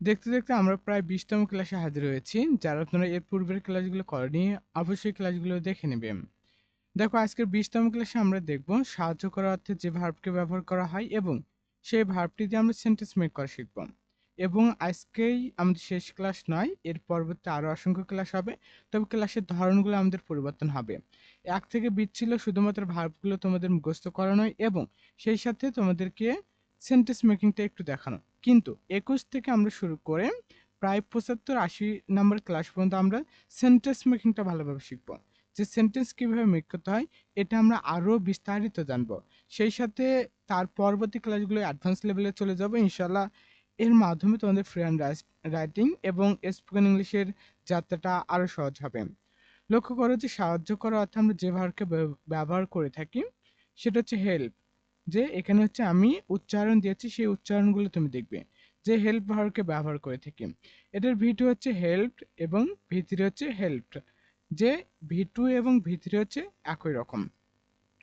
দেখতে দেখতে আমরা প্রায় বিশতম ক্লাসে হাজির হয়েছি, যারা আপনারা এর পূর্বের ক্লাসগুলো করেনি অবশ্যই ক্লাসগুলো দেখে নেবেন। দেখো, আজকের বিশতম ক্লাসে আমরা দেখব সাহায্য করার অর্থে যে ভার্বকে ব্যবহার করা হয় এবং সেই ভার্বটি দিয়ে আমরা সেন্টেন্স মেক করা শিখব। এবং আজকেই আমাদের শেষ ক্লাস নয়, এর পরবর্তী আরও অসংখ্য ক্লাস হবে, তবে ক্লাসের ধরনগুলো আমাদের পরিবর্তন হবে। এক থেকে বিট ছিল শুধুমাত্র ভার্বগুলো তোমাদের মুখস্থ করা নয় এবং সেই সাথে তোমাদেরকে সেন্টেন্স মেকিংটা একটু দেখানো। কিন্তু একুশ থেকে আমরা শুরু করে প্রায় পঁচাত্তর আশি নম্বর ক্লাস পর্যন্ত আমরা সেন্টেন্স মেকিংটা ভালোভাবে শিখব। যে সেন্টেন্স কীভাবে মেক করতে হয়, এটা আমরা আরও বিস্তারিত জানব। সেই সাথে তার পরবর্তী ক্লাসগুলো অ্যাডভান্স লেভেলে চলে যাব। ইনশাল্লাহ এর মাধ্যমে তোমাদের ফ্রি হ্যান্ড রাইটিং এবং স্পোকেন ইংলিশের যাত্রাটা আরও সহজ হবে। লক্ষ্য করো যে সাহায্য করার অর্থে আমরা যে ভারকে ব্যবহার করে থাকি, সেটা হচ্ছে হেল্প যে এখানে হচ্ছে আমি উচ্চারণ দিয়েছি, সেই উচ্চারণগুলো তুমি দেখবে। যে হেল্প ভারকে ব্যবহার করে থাকি। এটার ভিটু হচ্ছে হেল্প এবং ভিতরে হচ্ছে হেল্প যে ভি টু এবং ভি থ্রি হচ্ছে একই রকম।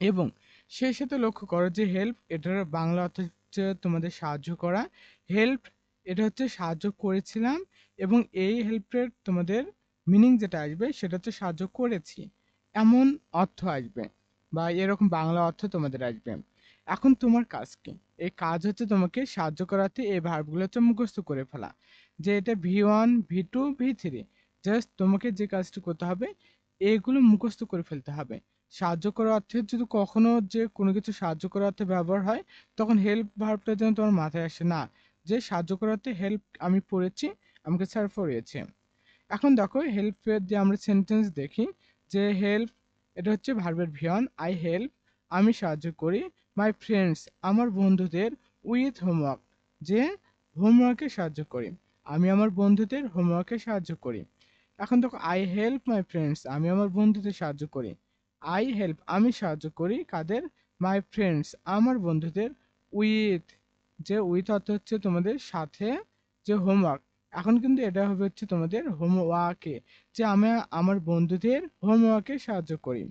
এবং সেই সাথে লক্ষ্য করো যে হেল্প এটার বাংলা অর্থ হচ্ছে তোমাদের সাহায্য করা। হেল্প এটা হচ্ছে সাহায্য করেছিলাম এবং এই হেল্পের তোমাদের মিনিং যেটা আসবে সেটা হচ্ছে সাহায্য করেছি। এমন অর্থ আসবে বা এরকম বাংলা অর্থ তোমাদের আসবে। এখন তোমার কাজ কি? এই কাজ হচ্ছে তোমাকে সাহায্য করাতে এই ভার্বগুলো হচ্ছে মুখস্থ করে ফেলা। যে এটা V one V two V three just তোমাকে যে কাজটি করতে হবে, এগুলো মুখস্থ করে ফেলতে হবে। সাহায্য করার অর্থে যদি কখনো যে কোনো কিছু সাহায্য করার অর্থে ব্যবহার হয়, তখন হেল্প ভার্বটা যেন তোমার মাথায় আসে না। যে সাহায্য করার অর্থে হেল্প আমি পড়েছি, আমাকে স্যার পড়িয়েছে। এখন দেখো হেল্পের যে আমরা সেন্টেন্স দেখি, যে হেল্প এটা হচ্ছে ভার্বের ভিয়ন আই হেল্প আমি সাহায্য করি মাই ফ্রেন্ডস আমার বন্ধুদের উইথ হোমওয়ার্ক যে হোমওয়ার্কে সাহায্য করি। আমি আমার বন্ধুদের হোমওয়ার্কে সাহায্য করি। এখন দেখো আই হেল্প মাই ফ্রেন্ডস আমি আমার বন্ধুদের সাহায্য করি। আই হেল্প আমি সাহায্য করি কাদের? মাই ফ্রেন্ডস আমার বন্ধুদের উইথ যে উইথ অর্থ হচ্ছে তোমাদের সাথে যে হোমওয়ার্ক এখন কিন্তু এটা হবে হচ্ছে তোমাদের হোমওয়ার্কে যে আমি আমার বন্ধুদের হোমওয়ার্কে সাহায্য করি।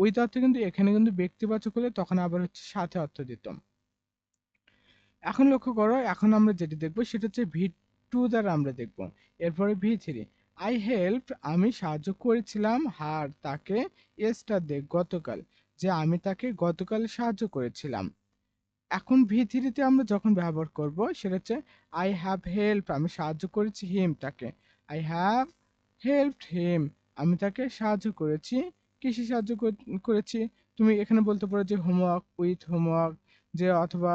উইথ অর্থ কিন্তু এখানে কিন্তু ব্যক্তিবাচক হলে তখন আবার হচ্ছে সাথে অর্থ দিতাম এখন লক্ষ্য করো, এখন আমরা যেটি দেখব সেটা হচ্ছে ভি টু দ্বারা আমরা দেখব। এরপরে ভি থ্রি। আই হেল্প, আমি সাহায্য করেছিলাম, হার তাকে, এসটা দে গতকাল, যে আমি তাকে গতকাল সাহায্য করেছিলাম। এখন ভি থ্রিতে আমরা যখন ব্যবহার করব, সেটা হচ্ছে আই হ্যাভ হেল্প আমি সাহায্য করেছি হিম তাকে। আই হ্যাভ হেল্পড হিম আমি তাকে সাহায্য করেছি। কিসে সাহায্য করেছি। তুমি এখানে বলতে পারো যে হোমওয়ার্ক উইথ হোমওয়ার্ক, যে অথবা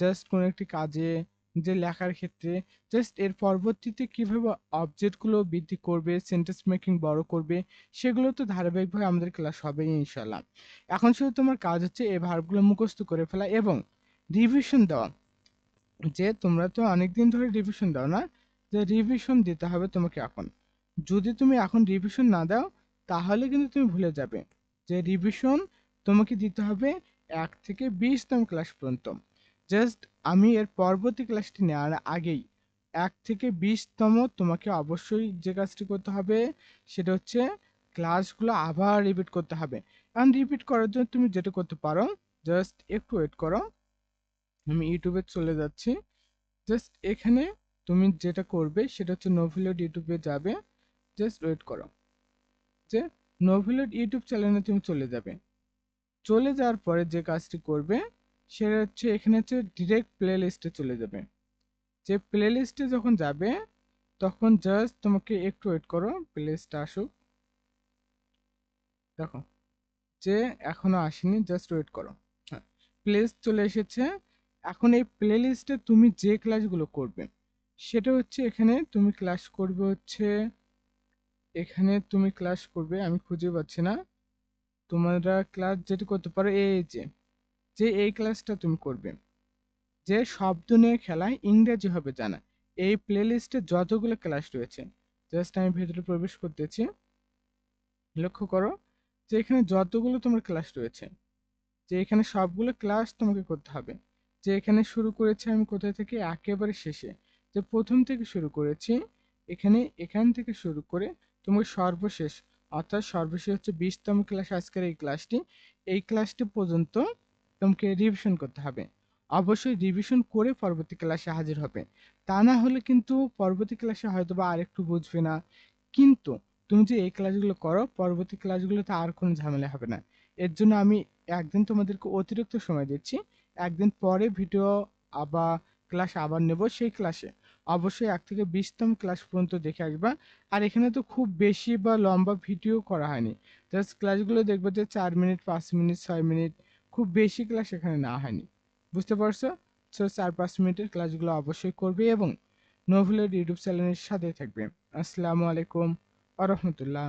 জাস্ট কোনো একটি কাজে, যে লেখার ক্ষেত্রে জাস্ট এর পরবর্তীতে কীভাবে অবজেক্টগুলো বৃদ্ধি করবে সেন্টেন্স মেকিং বড় করবে, সেগুলো তো ধারাবাহিকভাবে আমাদের ক্লাস হবে ইনশাল্লাহ এখন শুধু তোমার কাজ হচ্ছে এই ভার্বগুলো মুখস্থ করে ফেলা এবং রিভিশন দেওয়া। যে তোমরা তো অনেক দিন ধরে রিভিশন দাও না, যে রিভিশন দিতে হবে তোমাকে এখন। যদি তুমি এখন রিভিশন না দাও তাহলে কিন্তু তুমি ভুলে যাবে যে রিভিশন তোমাকে দিতে হবে এক থেকে বিশতম ক্লাস পর্যন্ত। জাস্ট আমি এর পরবর্তী ক্লাসটি নেওয়ার আগেই এক থেকে বিশতম তোমাকে অবশ্যই যে কাজটি করতে হবে সেটা হচ্ছে ক্লাসগুলো আবার রিপিট করতে হবে। কারণ রিপিট করার জন্য তুমি যেটা করতে পারো জাস্ট একটু ওয়েট করো। আমি ইউটিউবে চলে যাচ্ছি। জাস্ট এখানে তুমি যেটা করবে সেটা হচ্ছে নোভিলোড ইউটিউবে যাবে। জাস্ট ওয়েট করো। যে নোভিলোড ইউটিউব চ্যানেলে তুমি চলে যাবে। চলে যাওয়ার পরে যে কাজটি করবে, সেটা হচ্ছে এখানে হচ্ছে ডিরেক্ট প্লে লিস্টে চলে যাবে। যে প্লে লিস্টে যখন যাবে, তখন জাস্ট তোমাকে একটু ওয়েট করো প্লে লিস্টে আসুক। দেখো, যে এখনও আসেনি জাস্ট ওয়েট করো। হ্যাঁ প্লে চলে এসেছে। এখন এই প্লে লিস্টে তুমি যে ক্লাসগুলো করবে, সেটা হচ্ছে এখানে তুমি ক্লাস করবে হচ্ছে এখানে তুমি ক্লাস করবে, আমি খুঁজে পাচ্ছি না। তোমরা ক্লাস যেটা করতে পারো এই যে যে এই ক্লাসটা তুমি করবে, যে শব্দ নিয়ে খেলায় ইংরেজি হবে জানা। এই প্লেলিস্টে যতগুলো ক্লাস রয়েছে জাস্ট আমি ভেতরে প্রবেশ করতেছি। লক্ষ্য করো, যে এখানে যতগুলো তোমার ক্লাস রয়েছে, যে এখানে সবগুলো ক্লাস তোমাকে করতে হবে। যে এখানে শুরু করেছি আমি কোথায় থেকে, একেবারে শেষে। যে প্রথম থেকে শুরু করেছি, এখানে এখান থেকে শুরু করে তোমাকে সর্বশেষ, অর্থাৎ সর্বশেষ হচ্ছে বিশতম ক্লাস আজকের এই ক্লাসটি এই ক্লাসটি পর্যন্ত তোমাকে রিভিশন করতে হবে। অবশ্যই রিভিশন করে পরবর্তী ক্লাসে হাজির হবে। তা না হলে কিন্তু পরবর্তী ক্লাসে হয়তো বা আরেকটু বুঝবে না। কিন্তু তুমি যে এই ক্লাসগুলো করো, পরবর্তী ক্লাসগুলোতে আর কোনো ঝামেলা হবে না। এর জন্য আমি একদিন তোমাদেরকে অতিরিক্ত সময় দিচ্ছি। একদিন পরে ভিডিও আবার ক্লাস আবার নেব সেই ক্লাসে অবশ্যই এক থেকে বিশতম ক্লাস পর্যন্ত দেখে আসবা। আর এখানে তো খুব বেশি বা লম্বা ভিডিও করা হয়নি। জাস্ট ক্লাসগুলো দেখব যে চার মিনিট পাঁচ মিনিট ছয় মিনিট খুব বেশি ক্লাস এখানে না হয়নি। বুঝতে পারছ? সো চার পাঁচ মিনিটের ক্লাসগুলো অবশ্যই করবে এবং নোভেলের ইউটিউব চ্যানেলের সাথে থাকবে। আসসালামু আলাইকুম, আ রহমতুল্লাহ।